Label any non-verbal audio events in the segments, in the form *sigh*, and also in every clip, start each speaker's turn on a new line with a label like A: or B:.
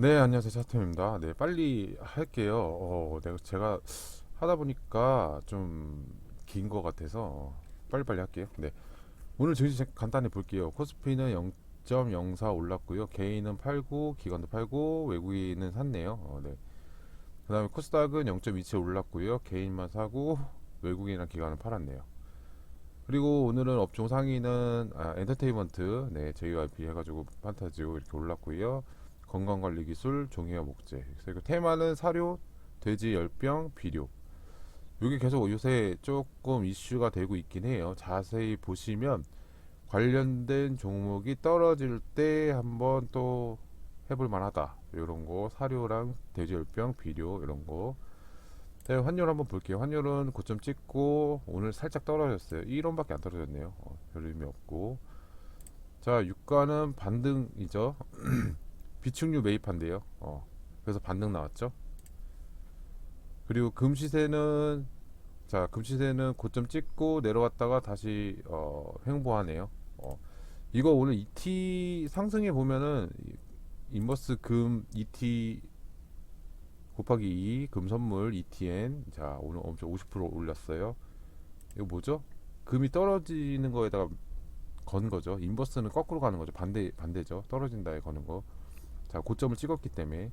A: 네, 안녕하세요. 차트입니다. 네, 빨리 할게요. 어, 내가 제가 하다 보니까 좀 긴 것 같아서 어, 빨리빨리 할게요. 네, 오늘 증시 간단히 볼게요. 코스피는 0.04 올랐고요. 개인은 팔고, 기관도 팔고, 외국인은 샀네요. 어, 네. 그 다음에 코스닥은 0.27 올랐고요. 개인만 사고, 외국인이랑 기관은 팔았네요. 그리고 오늘은 업종 상위는 아, 엔터테인먼트, 네, JYP 해가지고 판타지오 이렇게 올랐고요. 건강관리 기술, 종이와 목재. 그리고 테마는 사료, 돼지 열병, 비료. 이게 계속 요새 조금 이슈가 되고 있긴 해요. 자세히 보시면 관련된 종목이 떨어질 때 한번 또 해볼 만하다. 이런 거 사료랑 돼지 열병, 비료 이런 거. 자, 환율 한번 볼게요. 환율은 고점 찍고 오늘 살짝 떨어졌어요. 1원밖에 안 떨어졌네요. 어, 별 의미 없고. 자, 유가는 반등이죠. *clears throat* 비축류 매입한대요. 어, 그래서 반등 나왔죠. 그리고 금시세는 자 금시세는 고점 찍고 내려왔다가 다시 어, 횡보하네요. 어, 이거 오늘 ET 상승해 보면은 이- 인버스 금 ET 곱하기 2 금선물 ETN 자 오늘 엄청 50% 올렸어요. 이거 뭐죠? 금이 떨어지는 거에다가 건 거죠. 인버스는 거꾸로 가는 거죠. 반대 반대죠. 떨어진다에 거는 거. 자 고점을 찍었기 때문에.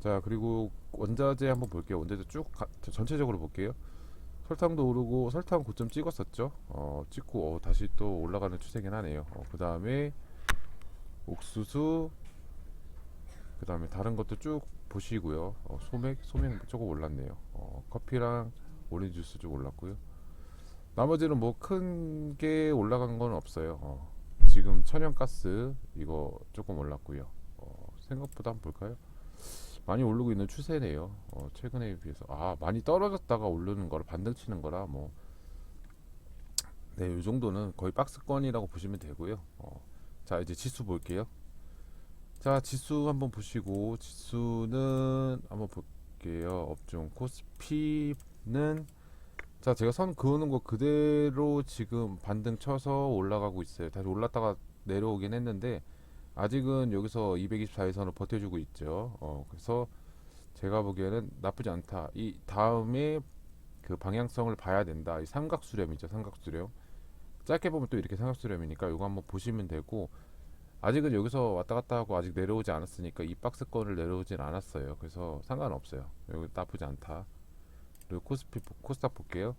A: 자 그리고 원자재 한번 볼게요. 원자재 쭉 가- 저- 전체적으로 볼게요. 설탕도 오르고 설탕 고점 찍었었죠? 어 찍고 어, 다시 또 올라가는 추세긴 하네요. 어, 그 다음에 옥수수 그 다음에 다른 것도 쭉 보시고요. 어, 소맥 소맥 조금 올랐네요. 어, 커피랑 오렌지 주스 좀 올랐고요. 나머지는 뭐 큰 게 올라간 건 없어요. 어, 지금 천연가스 이거 조금 올랐고요. 어, 생각보다 한번 볼까요? 많이 오르고 있는 추세네요. 어, 최근에 비해서 아 많이 떨어졌다가 오르는 거라 반등 치는 거라 뭐 네, 이 정도는 거의 박스권이라고 보시면 되고요. 어, 자 이제 지수 볼게요. 자 지수 한번 보시고 지수는 한번 볼게요. 업종 코스피는 자 제가 선 그어놓은 거 그대로 지금 반등 쳐서 올라가고 있어요. 다시 올랐다가 내려오긴 했는데 아직은 여기서 224에서는 버텨주고 있죠. 어, 그래서 제가 보기에는 나쁘지 않다. 이 다음에 그 방향성을 봐야 된다. 이 삼각수렴이죠. 삼각수렴. 짧게 보면 또 이렇게 삼각수렴이니까 이거 한번 보시면 되고 아직은 여기서 왔다 갔다 하고 아직 내려오지 않았으니까 이 박스권을 내려오진 않았어요. 그래서 상관없어요. 여기 나쁘지 않다. 그리고 코스피 코스닥 볼게요.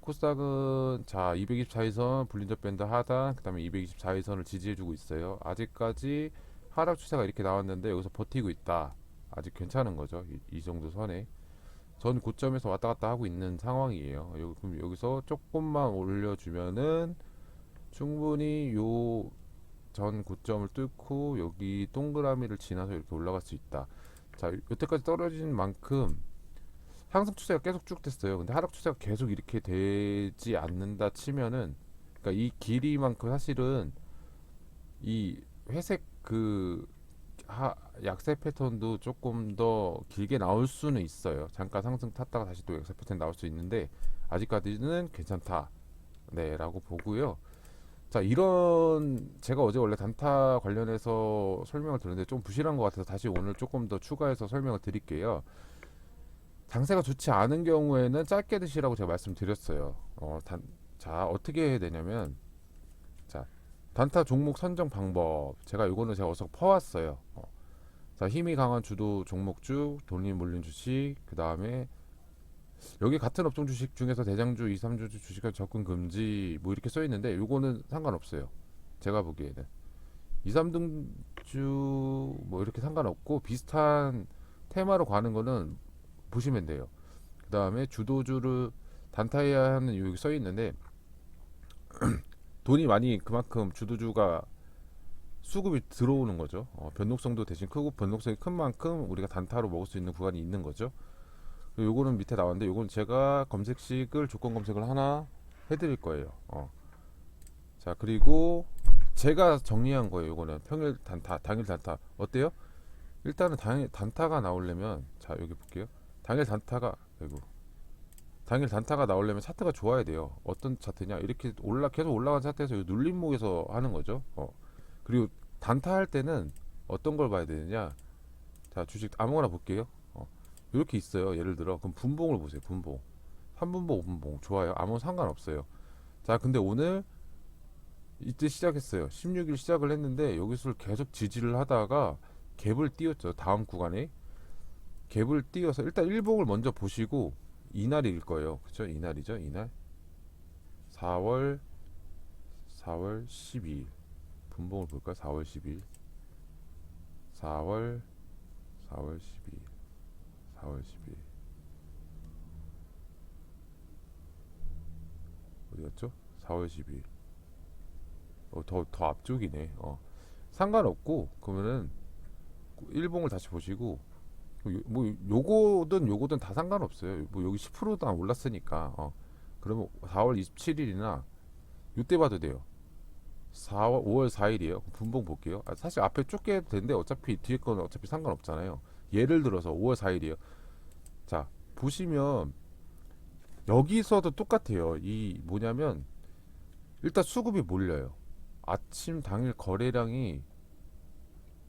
A: 코스닥은 자 224일선 불린저 밴드 하단 그 다음에 224일선을 지지해주고 있어요. 아직까지 하락 추세가 이렇게 나왔는데 여기서 버티고 있다. 아직 괜찮은 거죠. 이, 이 정도 선에 전 고점에서 왔다 갔다 하고 있는 상황이에요. 여기, 그럼 여기서 조금만 올려주면은 충분히 요 전 고점을 뚫고 여기 동그라미를 지나서 이렇게 올라갈 수 있다. 자 여태까지 떨어진 만큼 상승 추세가 계속 쭉 됐어요. 근데 하락 추세가 계속 이렇게 되지 않는다 치면은 그러니까 이 길이만큼 사실은 이 회색 그 하, 약세 패턴도 조금 더 길게 나올 수는 있어요. 잠깐 상승 탔다가 다시 또 약세 패턴 나올 수 있는데 아직까지는 괜찮다. 네라고 보고요. 자 이런 제가 어제 원래 단타 관련해서 설명을 들었는데 좀 부실한 것 같아서 다시 오늘 조금 더 추가해서 설명을 드릴게요. 장세가 좋지 않은 경우에는 짧게 드시라고 제가 말씀드렸어요. 어, 단, 자, 어떻게 해야 되냐면, 자, 단타 종목 선정 방법. 제가 이거는 제가 어서 퍼왔어요. 어. 자, 힘이 강한 주도 종목주, 돈이 몰린 주식, 그 다음에 여기 같은 업종 주식 중에서 대장주, 2, 3주 주식과 접근 금지 뭐 이렇게 써 있는데 요거는 상관없어요. 제가 보기에는 2, 3등주 뭐 이렇게 상관없고 비슷한 테마로 가는 거는 보시면 돼요. 그 다음에 주도주를 단타해야 하는 여기 써 있는데 *clears throat* 돈이 많이 그만큼 주도주가 수급이 들어오는 거죠. 어, 변동성도 대신 크고 변동성이 큰 만큼 우리가 단타로 먹을 수 있는 구간이 있는 거죠. 요거는 밑에 나왔는데 요건 제가 검색식을 조건 검색을 하나 해드릴 거예요. 어. 자 그리고 제가 정리한 거예요. 요거는 평일 단타, 당일 단타 어때요? 일단은 당일 단타가 나오려면 자 여기 볼게요. 당일 단타가 아이고 당일 단타가 나오려면 차트가 좋아야 돼요. 어떤 차트냐? 이렇게 올라 계속 올라간 차트에서 이 눌림목에서 하는 거죠. 어. 그리고 단타 할 때는 어떤 걸 봐야 되느냐? 자 주식 아무거나 볼게요. 어, 이렇게 있어요. 예를 들어 그럼 분봉을 보세요. 분봉. 3분봉, 5분봉 좋아요. 아무 상관없어요. 자 근데 오늘 이때 시작했어요. 16일 시작을 했는데 여기서 계속 지지를 하다가 갭을 띄웠죠. 다음 구간에 갭을 띄워서 일단 일봉을 먼저 보시고 이날일 거예요. 그쵸? 이날이죠. 이날 4월 4월 12일 분봉을 볼까요? 4월 12일 4월 4월 12일 4월 12일 어디 갔죠? 4월 12일 어, 더, 더 앞쪽이네 어. 상관없고 그러면은 일봉을 다시 보시고 요- 뭐 요거든 요거든 다 상관없어요. 뭐 여기 10%도 안 올랐으니까 어. 그러면 4월 27일이나 요때 봐도 돼요. 4월 5월 4일이에요. 분봉 볼게요. 아, 사실 앞에 해도 되는데 어차피 뒤에 거는 어차피 상관없잖아요. 예를 들어서 5월 4일이에요. 자 보시면 여기서도 똑같아요. 이 뭐냐면 일단 수급이 몰려요. 아침 당일 거래량이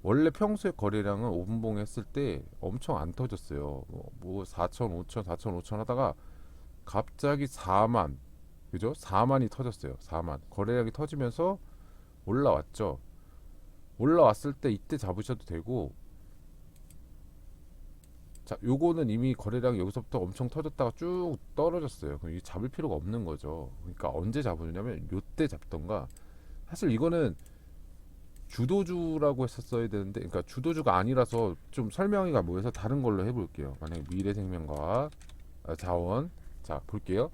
A: 원래 평소에 거래량은 5분봉 했을 때 엄청 안 터졌어요. 뭐 4천 5천 4천 5천 하다가 갑자기 4만 그죠? 4만이 터졌어요. 4만. 거래량이 터지면서 올라왔죠. 올라왔을 때 이때 잡으셔도 되고 자 요거는 이미 거래량이 여기서부터 엄청 터졌다가 쭉 떨어졌어요. 그럼 이게 잡을 필요가 없는 거죠. 그러니까 언제 잡으냐면 요때 잡던가. 사실 이거는 주도주라고 했었어야 되는데 그러니까 주도주가 아니라서 좀 설명이가 뭐해서 다른 걸로 해볼게요. 만약에 미래생명과 아, 자원. 자 볼게요.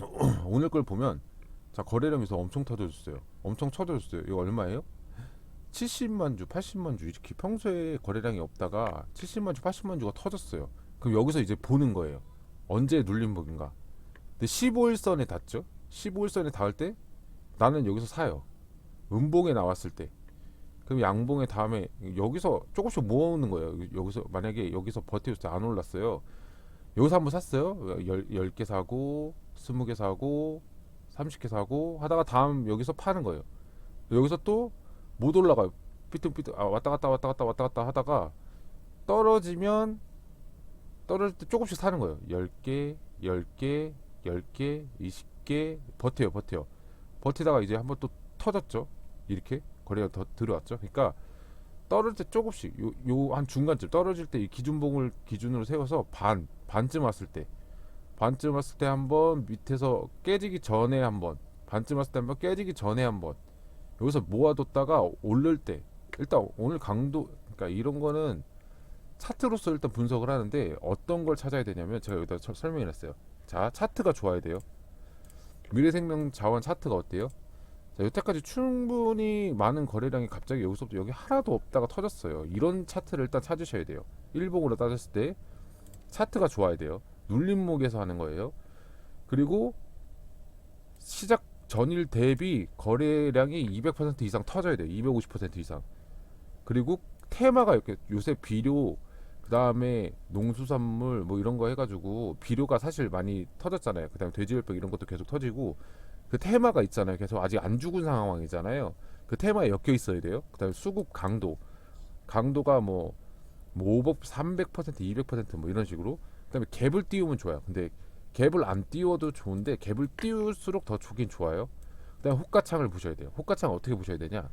A: *clears throat* 오늘 걸 보면 자 거래량에서 엄청 터져줬어요. 엄청 터져줬어요. 이거 얼마예요? 70만 주 80만 주. 이렇게 평소에 거래량이 없다가 70만 주 80만 주가 터졌어요. 그럼 여기서 이제 보는 거예요. 언제 눌림목인가? 근데 15일선에 닿죠? 15일선에 닿을 때 나는 여기서 사요 음봉에 나왔을 때. 그럼 양봉에 다음에 여기서 조금씩 모으는 거예요. 여기서 만약에 여기서 버티고 안 올랐어요. 여기서 한번 샀어요. 10, 10 개 사고 20개 사고 30개 사고 하다가 다음 여기서 파는 거예요. 여기서 또 못 올라가요. 삐뚤삐뚤 아, 왔다 갔다 왔다 갔다 왔다 갔다 하다가 떨어지면 떨어질 때 조금씩 사는 거예요. 10개 10개 10개 20개 버텨요 버텨요. 버티다가 이제 한번 또 터졌죠 이렇게 거래가 더 들어왔죠. 그러니까 떨어질 때 조금씩 요 요 한 중간쯤 떨어질 때 이 기준봉을 기준으로 세워서 반 반쯤 왔을 때 반쯤 왔을 때 한번 밑에서 깨지기 전에 한번 반쯤 왔을 때 한번 깨지기 전에 한번 여기서 모아뒀다가 오를 때 일단 오늘 강도 그러니까 이런 거는 차트로서 일단 분석을 하는데 어떤 걸 찾아야 되냐면 제가 여기다 저- 설명을 했어요. 자 차트가 좋아야 돼요. 미래생명 자원 차트가 어때요 자, 여태까지 충분히 많은 거래량이 갑자기 여기서부터 여기 하나도 없다가 터졌어요. 이런 차트를 일단 찾으셔야 돼요. 일봉으로 따졌을 때 차트가 좋아야 돼요. 눌림목에서 하는 거예요. 그리고 시작 전일 대비 거래량이 200% 이상 터져야 돼요. 250% 이상. 그리고 테마가 이렇게 요새 비료 그다음에 농수산물 뭐 이런 거 해가지고 비료가 사실 많이 터졌잖아요. 그다음에 돼지열병 이런 것도 계속 터지고 그 테마가 있잖아요. 계속 아직 안 죽은 상황이잖아요. 그 테마에 엮여 있어야 돼요. 그다음에 수급 강도, 강도가 뭐, 뭐 500, 300%, 200%뭐 이런 식으로. 그다음에 갭을 띄우면 좋아요. 근데 갭을 안 띄워도 좋은데 갭을 띄울수록 더 좋긴 좋아요. 그다음에 호가창을 보셔야 돼요. 호가창 어떻게 보셔야 되냐?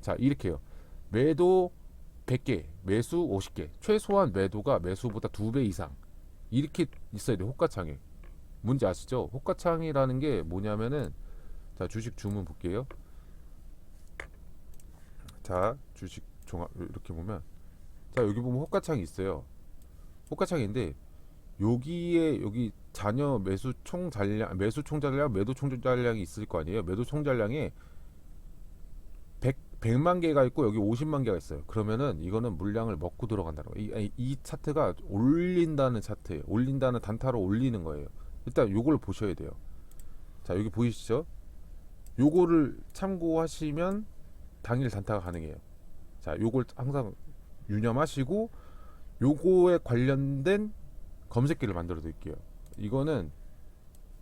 A: 자 이렇게요. 매도 100개, 매수 50개. 최소한 매도가 매수보다 2배 이상 이렇게 있어야 돼요. 호가창에. 뭔지 아시죠? 호가창이라는 게 뭐냐면은 자 주식 주문 볼게요. 자 주식 종합 이렇게 보면 자 여기 보면 호가창이 있어요. 호가창인데 여기에 여기 잔여 매수 총 잔량 매수 총 잔량 매도 총 잔량이 있을 거 아니에요. 매도 총 잔량에 100 100만 개가 있고 여기 50만 개가 있어요. 그러면은 이거는 물량을 먹고 들어간다는 거예요. 이, 이 차트가 올린다는 차트예요. 올린다는 단타로 올리는 거예요. 일단 요걸 보셔야 돼요. 자, 여기 보이시죠? 요거를 참고하시면 당일 단타가 가능해요. 자, 요걸 항상 유념하시고 요거에 관련된 검색기를 만들어 드릴게요. 이거는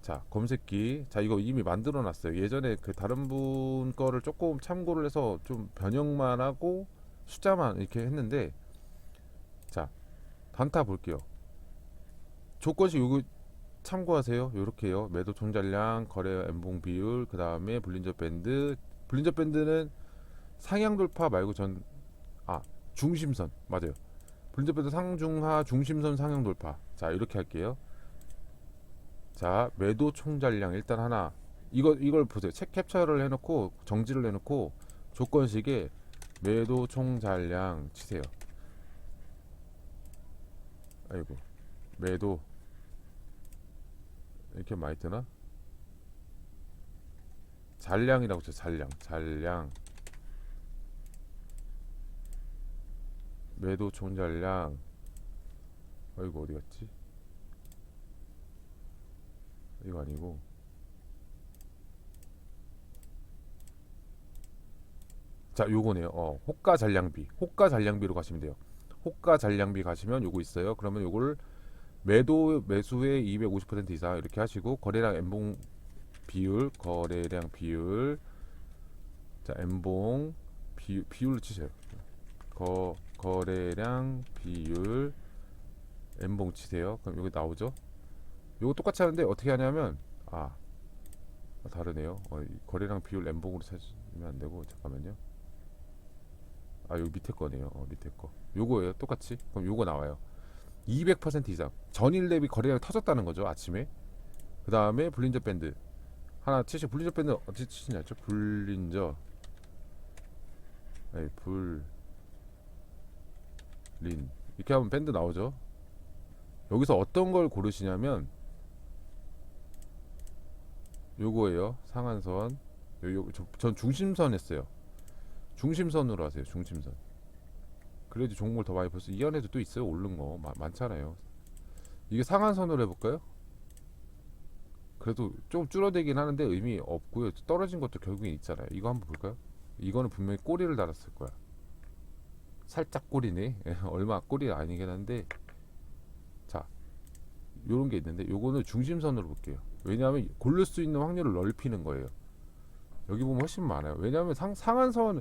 A: 자, 검색기. 자, 이거 이미 만들어 놨어요. 예전에 그 다른 분 거를 조금 참고를 해서 좀 변형만 하고 숫자만 이렇게 했는데 자 단타 볼게요. 조건식 요거 참고하세요. 요렇게요. 매도 총잔량, 거래 엠봉 비율, 그 다음에 불린저 밴드. 불린저 밴드는 상향 돌파 말고 전 아 중심선 맞아요. 불린저 밴드 상중하 중심선 상향 돌파. 자 이렇게 할게요. 자 매도 총잔량 일단 하나 이거 이걸 보세요. 책 캡처를 해놓고 정지를 해놓고 조건식에 매도 총잔량 치세요. 아이고 매도 이렇게 많이 뜨나? 잔량이라고 쳐 잔량. 잔량. 매도 총잔량. 아이고 어디 갔지? 이거 아니고. 자 요거네요. 어 호가 잔량비. 호가 잔량비로 가시면 돼요. 호가 잔량비 가시면 요거 있어요. 그러면 요거를 매도 매수의 250% 이상 이렇게 하시고 거래량 엠봉 비율 거래량 비율. 자 엠봉 비, 비율로 치세요. 거 거래량 비율 엠봉 치세요. 그럼 여기 나오죠? 요거 똑같이 하는데 어떻게 하냐면 아 아, 다르네요. 어, 이 거래량 비율 엠봉으로 찾으면 안 되고 잠깐만요. 아 여기 밑에 거네요. 어, 밑에 거. 요거예요 똑같이? 그럼 요거 나와요 200% 이상. 전일 대비 거래량이 터졌다는 거죠 아침에. 그 다음에 불린저 밴드. 하나 치시 불린저 밴드 어떻게 치시냐죠? 불린저. 아니 불린. 이렇게 하면 밴드 나오죠. 여기서 어떤 걸 고르시냐면 요거예요. 상한선. 요, 요, 저, 전 중심선 했어요. 중심선으로 하세요 중심선 그래도 걸더 많이 볼 수. 이 안에도 또 있어요. 오른 거 마- 많잖아요. 이게 상한선으로 해볼까요? 그래도 좀 줄어들긴 하는데 의미 없고요. 떨어진 것도 결국엔 있잖아요. 이거 한번 볼까요? 이거는 분명히 꼬리를 달았을 거야. 살짝 꼬리네. 예, *laughs* 얼마 꼬리 아니긴 한데 자 요런 게 있는데 요거는 중심선으로 볼게요. 왜냐하면 고를 수 있는 확률을 넓히는 거예요. 여기 보면 훨씬 많아요. 왜냐하면 상, 상한선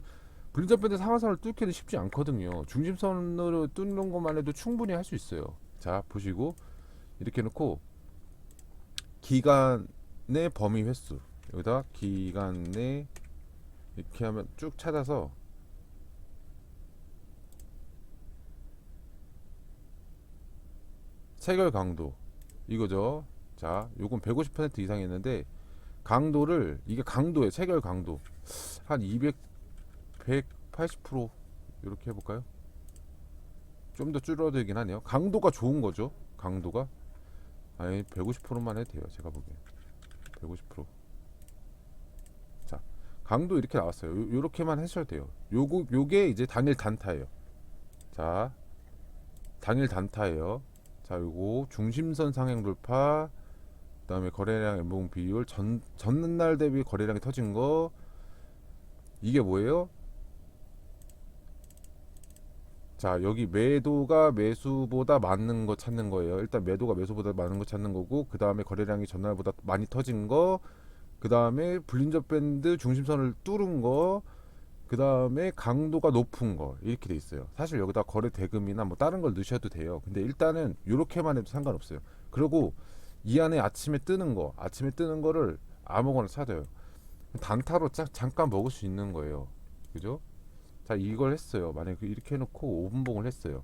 A: 불린저 밴드 상하선을 뚫기는 쉽지 않거든요. 중심선으로 뚫는 것만 해도 충분히 할 수 있어요. 자 보시고 이렇게 놓고 기간의 범위 횟수 여기다 기간 내 이렇게 하면 쭉 찾아서 체결 강도 이거죠. 자, 요건 150% 이상이었는데 강도를 이게 강도예요. 체결 강도 한 200, 180% 이렇게 해볼까요? 좀 더 줄어들긴 하네요. 강도가 좋은 거죠. 강도가 아니 150%만 해도 돼요. 제가 보기엔 150%. 자, 강도 이렇게 나왔어요. 요, 요렇게만 하셔도 돼요. 요거 요게 이제 단일 단타예요. 자, 단일 단타예요. 자, 요거 중심선 상향 돌파 그다음에 거래량 엠봉 비율 전 전날 대비 거래량이 터진 거 이게 뭐예요? 자 여기 매도가 매수보다 많은 거 찾는 거예요. 일단 매도가 매수보다 많은 거 찾는 거고 그 다음에 거래량이 전날보다 많이 터진 거, 그 다음에 불린저 밴드 중심선을 뚫은 거, 그 다음에 강도가 높은 거 이렇게 돼 있어요. 사실 여기다 거래 대금이나 뭐 다른 걸 넣으셔도 돼요. 근데 일단은 이렇게만 해도 상관없어요. 그리고 이 안에 아침에 뜨는 거, 아침에 뜨는 거를 아무거나 찾아요. 단타로 짝, 잠깐 먹을 수 있는 거예요. 그죠? 자, 이걸 했어요. 만약에 이렇게 해놓고 5분봉을 했어요.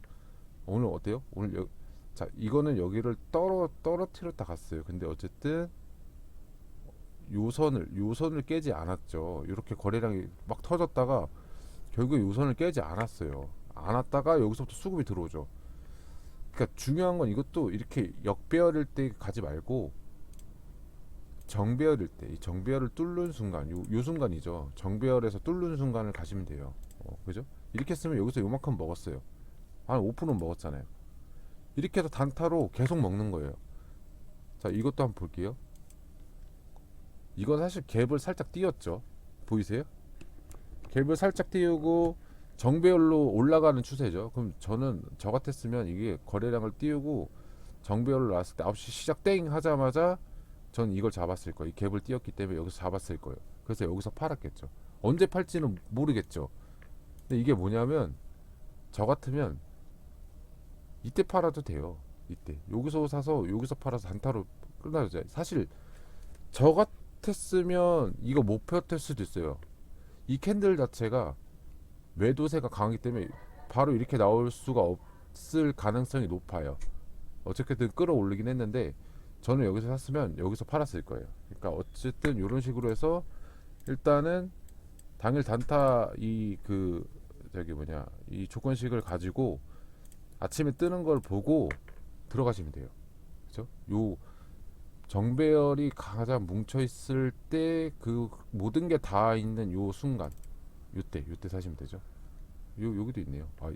A: 오늘 어때요? 오늘 여, 자, 이거는 여기를 떨어 떨어뜨렸다 갔어요. 근데 어쨌든 요선을 요선을 깨지 않았죠. 이렇게 거래량이 막 터졌다가 결국 요선을 깨지 않았어요. 안 왔다가 여기서부터 수급이 들어오죠. 그러니까 중요한 건 이것도 이렇게 역배열일 때 가지 말고 정배열일 때 이 정배열을 뚫는 순간 요, 요 순간이죠. 정배열에서 뚫는 순간을 가시면 돼요. 어, 그죠? 이렇게 쓰면 여기서 요만큼 먹었어요. 한 5%는 먹었잖아요. 이렇게 해서 단타로 계속 먹는 거예요. 자, 이것도 한번 볼게요. 이건 사실 갭을 살짝 띄웠죠. 보이세요? 갭을 살짝 띄우고 정배열로 올라가는 추세죠. 그럼 저는 저 같았으면 이게 거래량을 띄우고 정배열로 나왔을 때 9시 시작 땡 하자마자 전 이걸 잡았을 거예요. 이 갭을 띄웠기 때문에 여기서 잡았을 거예요. 그래서 여기서 팔았겠죠. 언제 팔지는 모르겠죠. 근데 이게 뭐냐면 저 같으면 이때 팔아도 돼요. 이때 여기서 사서 여기서 팔아서 단타로 끝나죠. 사실 저 같았으면 이거 목표였을 수도 있어요. 이 캔들 자체가 매도세가 강하기 때문에 바로 이렇게 나올 수가 없을 가능성이 높아요. 어떻게든 끌어올리긴 했는데 저는 여기서 샀으면 여기서 팔았을 거예요. 그러니까 어쨌든 이런 식으로 해서 일단은 당일 단타 이 그 저기 뭐냐 이 조건식을 가지고 아침에 뜨는 걸 보고 들어가시면 돼요. 그죠? 요 정배열이 가장 뭉쳐 있을 때 그 모든 게 다 있는 요 순간 요때 요때 사시면 되죠. 요 여기도 있네요. 아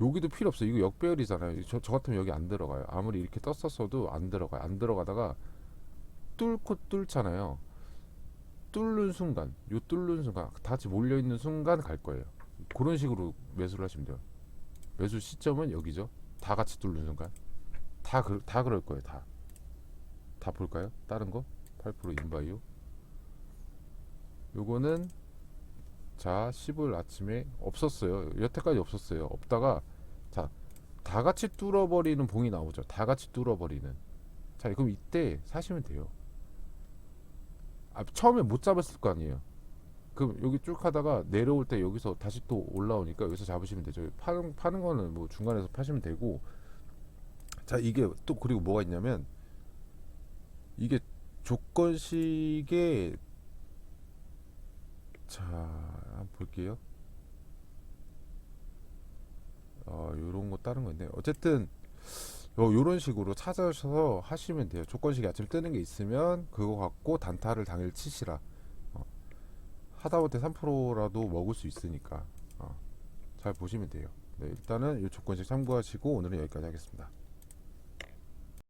A: 여기도 필요 없어. 이거 역배열이잖아요. 저, 저 같으면 여기 안 들어가요. 아무리 이렇게 떴었어도 안 들어가요. 안 들어가다가 뚫고 뚫잖아요. 뚫는 순간, 요 뚫는 순간, 다 같이 몰려 있는 순간 갈 거예요. 그런 식으로 매수를 하시면 돼요. 매수 시점은 여기죠. 다 같이 뚫는 순간. 다, 그, 다 그럴 거예요. 다. 다 볼까요? 다른 거? 8% 인바이오. 요거는 자 10월 아침에 없었어요. 여태까지 없었어요. 없다가 자 다 같이 뚫어버리는 봉이 나오죠. 다 같이 뚫어버리는. 자 그럼 이때 사시면 돼요. 아, 처음에 못 잡았을 거 아니에요. 그럼 여기 쭉 하다가 내려올 때 여기서 다시 또 올라오니까 여기서 잡으시면 되죠. 파는 파는 거는 뭐 중간에서 파시면 되고. 자 이게 또 그리고 뭐가 있냐면 이게 조건식의 자 한번 볼게요. 어 요런 거 다른 건데 어쨌든 요 요런 식으로 찾아서 하시면 돼요. 조건식이 아침 뜨는 게 있으면 그거 갖고 단타를 당일 치시라. 어. 하다못해 3%라도 먹을 수 있으니까 어. 잘 보시면 돼요. 네, 일단은 이 조건식 참고하시고 오늘은 여기까지 하겠습니다.